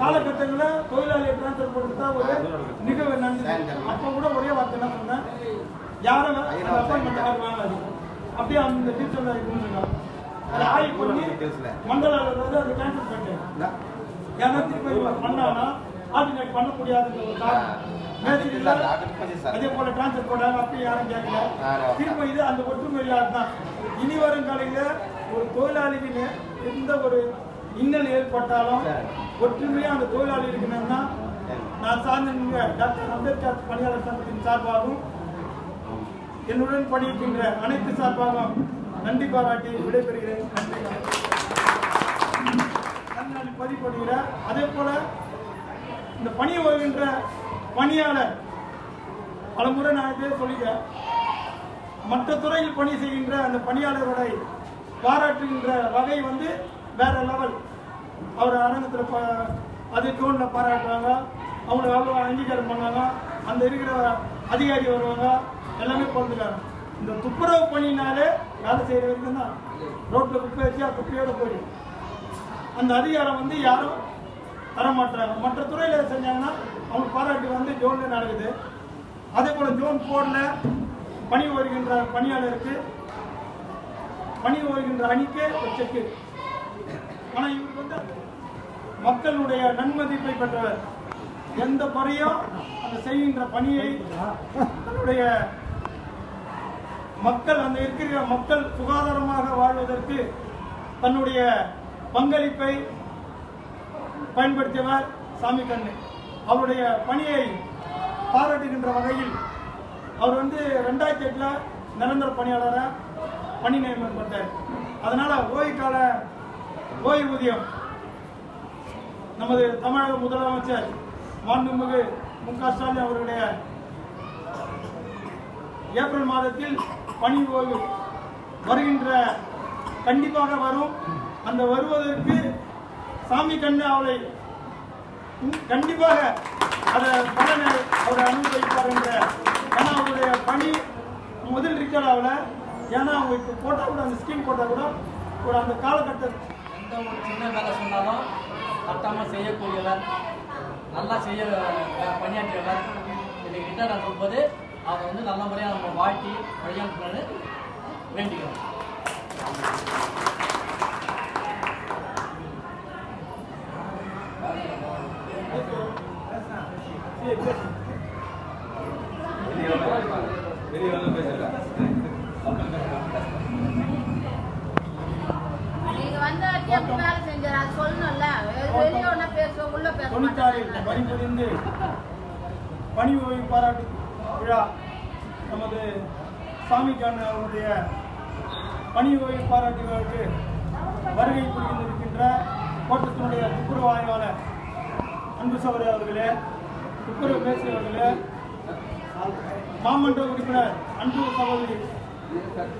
காலகட்டங்களில் தொழிலாளியை டிரான்ஸ்ஃபர் பண்ணுறது தான் ஒரு நிகழ்வு நடந்தது. அப்போ கூட ஒரே வார்த்தை என்ன சொன்னேன் யாரும் அப்பாயின்மெண்ட் கார்டு வாங்காது அப்படியே அந்த டீச்சர்ல இருந்துங்க அதை ஆய்வு பண்ணி மண்டல வந்து அதை கேன்சல் பண்ணிட்டேன் ஏன்னா திருப்பி பண்ணாங்கன்னா ஆர்டினேட் பண்ண முடியாதுன்ற ஒரு காரணம். அதே போல டிரான்ஸ்ஃபர் போடாங்க அப்பயும் யாரும் கேட்கல திரும்ப இது அந்த ஒற்றுமை இல்லாத தான் இனி வரும் காலையில ஒரு தொழிலாளிக்கு எந்த ஒரு இன்னல் ஏற்பட்டாலும் ஒற்றுமையா அந்த தொழிலாளி இருக்கணும்னா நான் சார்ந்த டாக்டர் அம்பேத்கர் பணியாளர் சங்கத்தின் சார்பாகவும் என்னுடன் பணியிருக்கின்ற அனைத்து சார்பாகவும் நன்றி பாராட்டி விடைபெறுகிறேன். நன்றி. பதிவு பண்ணுகிறேன் அதே போல இந்த பணி வருகின்ற பணியாளர் பல முறை நான் இதே சொல்லிட்டேன். மற்ற துறையில் பணி செய்கின்ற அந்த பணியாளரோட பாராட்டுகின்ற வகை வந்து வேற லெவல் அவர் அரங்கத்தில் ப- அது டோனில் பாராட்டுறாங்க அவங்களுக்கு அவ்வளோ அங்கீகாரம் பண்ணாங்க. அந்த இருக்கிற அதிகாரி வருவாங்க. எல்லாமே பிறந்துக்காங்க இந்த துப்புரவு பணினாலே வேலை செய்கிற வரைக்கும் தான். ரோட்டில் குப்பை வச்சு அது குப்பையோட போயிடும். அந்த அதிகாரம் வந்து யாரும் தர மாட்டாங்க மற்ற துறையில் செஞ்சாங்கன்னா அவங்க பாராட்டு வந்து ஜோனில் நடக்குது. அதே போல் ஜோன் போர்டில் பணி வருகின்ற பணியாளருக்கு பணி வருகின்ற அணிக்கு ஒரு செக்கு மக்களுடைய நன்மதிப்பை பெற்றவர். எந்த முறையோ அந்த செய்கின்ற பணியை தன்னுடைய மக்கள் அந்த இருக்கிற மக்கள் சுகாதாரமாக வாழ்வதற்கு தன்னுடைய பங்களிப்பை பயன்படுத்தியவர் சாமி கண்ணு. அவருடைய பணியை பாராட்டுகின்ற வகையில் அவர் வந்து ரெண்டாயிரத்தி எட்டில் நிரந்தர பணியாளராக பணி நேர்மன் பட்டார் அதனால் ஓய்வு கால ஓய்வூதியம் நமது தமிழக முதலமைச்சர் மாண்புமிகு மு க ஸ்டாலின் அவருடைய ஏப்ரல் மாதத்தில் பணி ஓய்வு வருகின்ற கண்டிப்பாக வரும். அந்த வருவதற்கு சாமி கண்ணு அவளை கண்டிப்பாக அதை பலனை அவரை அனுபவிப்பார் என்ற ஏன்னா அவருடைய பணி முதல் ரிக்கல் அவளை. ஏன்னா அவங்க இப்போ போட்டால் கூட அந்த ஸ்கீம் போட்டால் கூட ஒரு அந்த காலகட்டத்தில் எந்த ஒரு சின்ன வேலை சொன்னாலும் பத்தாமல் செய்யக்கூடியவர் நல்லா செய்ய பணியாற்றியவர். இன்றைக்கு ரிட்டர்ன் ஆகும்போது அவங்க வந்து நல்ல முறையாக நம்ம வாழ்த்தி வழியனுப்பணும்னு வேண்டிக்கிறோம் நீங்க வந்த வரைக்கும் வேலை செஞ்சார் அது சொல்லணும்ல தொண்ணூத்தாறில் பணிபுரிந்து பணி ஓய்வு பாராட்டு விழா நமது சாமிக்கான அவருடைய பணி ஓய்வு பாராட்டு விழாவுக்கு வருகை புரிந்திருக்கின்ற கோட்டத்தினுடைய துப்புரவு ஆய்வாளர் அன்பு சௌரி அவர்களே துப்புரவு மேஸ்திரி அவர்களே மாமன்ற உறுப்பினர் அன்பு சகோதரி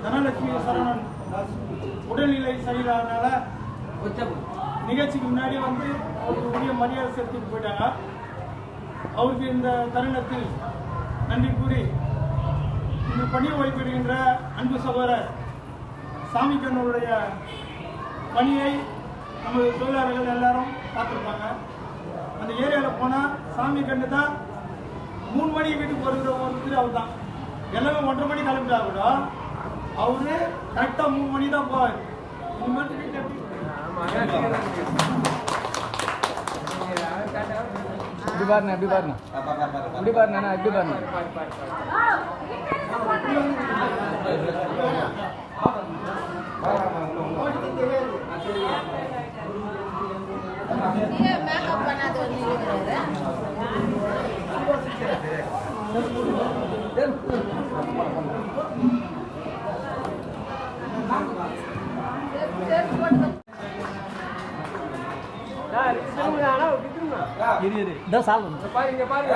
தனலட்சுமி சரணன் உடல்நிலை சரியில்லாதனால நிகழ்ச்சிக்கு முன்னாடி வந்து அவருக்கு உரிய மரியாதை செலுத்திட்டு போயிட்டாங்க அவருக்கு இந்த தருணத்தில் நன்றி கூறி இந்த பணி ஓய்வெடுகின்ற அன்பு சகோதரர் சாமி கண்ணனுடைய பணியை நமது தொழிலாளர்கள் எல்லாரும் பார்த்துருப்பாங்க. அந்த ஏரியாவில் போனால் சாமி கண்ணு தான் மூணு மணி வீட்டுக்கு வருகிற ஒருத்தர் அவர் தான் எல்லாமே ஒன்றரை மணி கிளம்பிட்டா கூட அவரு கரெக்டாக மூணு மணி தான் போவார். இனிமேட்டு மாதிரி இப்படி பாருண்ணா இப்படி பாருண்ணா இப்படி பாருண்ணா இப்படி பாருண்ணா இரு இரு. இந்த சால் வந்து பாருங்க பாருங்க